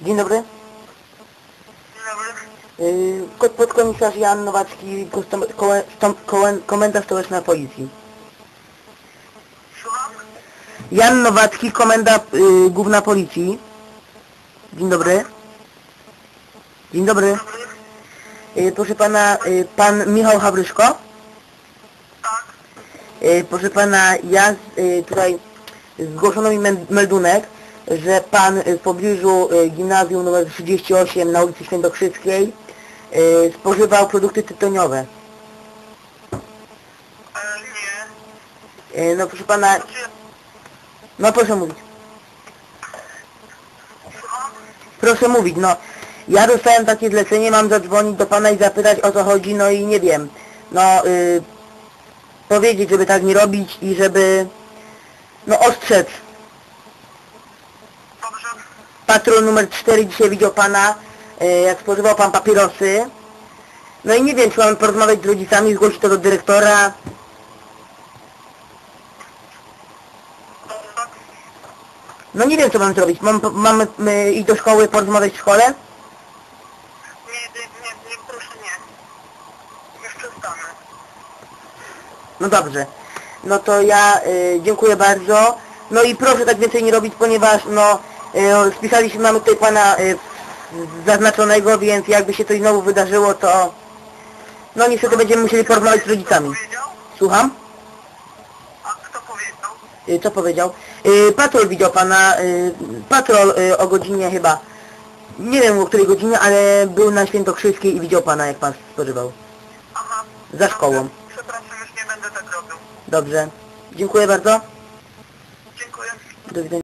Dzień dobry. Dzień dobry. Kod- podkomisarz Jan Nowacki, komenda stołeczna policji. Słucham? Jan Nowacki, komenda yy, główna policji. Dzień dobry. Dzień dobry. Yy, proszę pana, yy, pan Michał Habryszko. Tak. Yy, proszę pana, ja tutaj zgłoszono mi meldunek, że pan yy, w pobliżu yy, gimnazjum nr 38 na ulicy Świętokrzyskiej yy, spożywał produkty tytoniowe. Nie. No proszę pana, no proszę mówić. Proszę mówić, no. Ja dostałem takie zlecenie, mam zadzwonić do pana i zapytać o co chodzi, no i nie wiem. No, yy, powiedzieć, żeby tak nie robić i żeby, no ostrzec. Patrol numer 4 dzisiaj widział pana, yy, jak spożywał pan papierosy. No i nie wiem, czy mam porozmawiać z rodzicami, zgłosić to do dyrektora. No nie wiem, co mam zrobić. Mam, mam yy, iść do szkoły, porozmawiać w szkole? Nie, nie, nie, nie, proszę nie. Już przestanę. No dobrze. No to ja y, dziękuję bardzo. No i proszę tak więcej nie robić, ponieważ no spisaliśmy, mamy tutaj pana y, zaznaczonego, więc jakby się coś znowu wydarzyło, to no niestety będziemy musieli porozmawiać z rodzicami. Słucham? A kto powiedział? Y, co powiedział? Patrol widział pana, patrol o godzinie chyba, nie wiem o której godzinie, ale był na Świętokrzyskiej i widział pana jak pan spożywał. Aha. Za szkołą. Przepraszam, już nie będę tak robił. Dobrze. Dziękuję bardzo. Dziękuję. Do widzenia.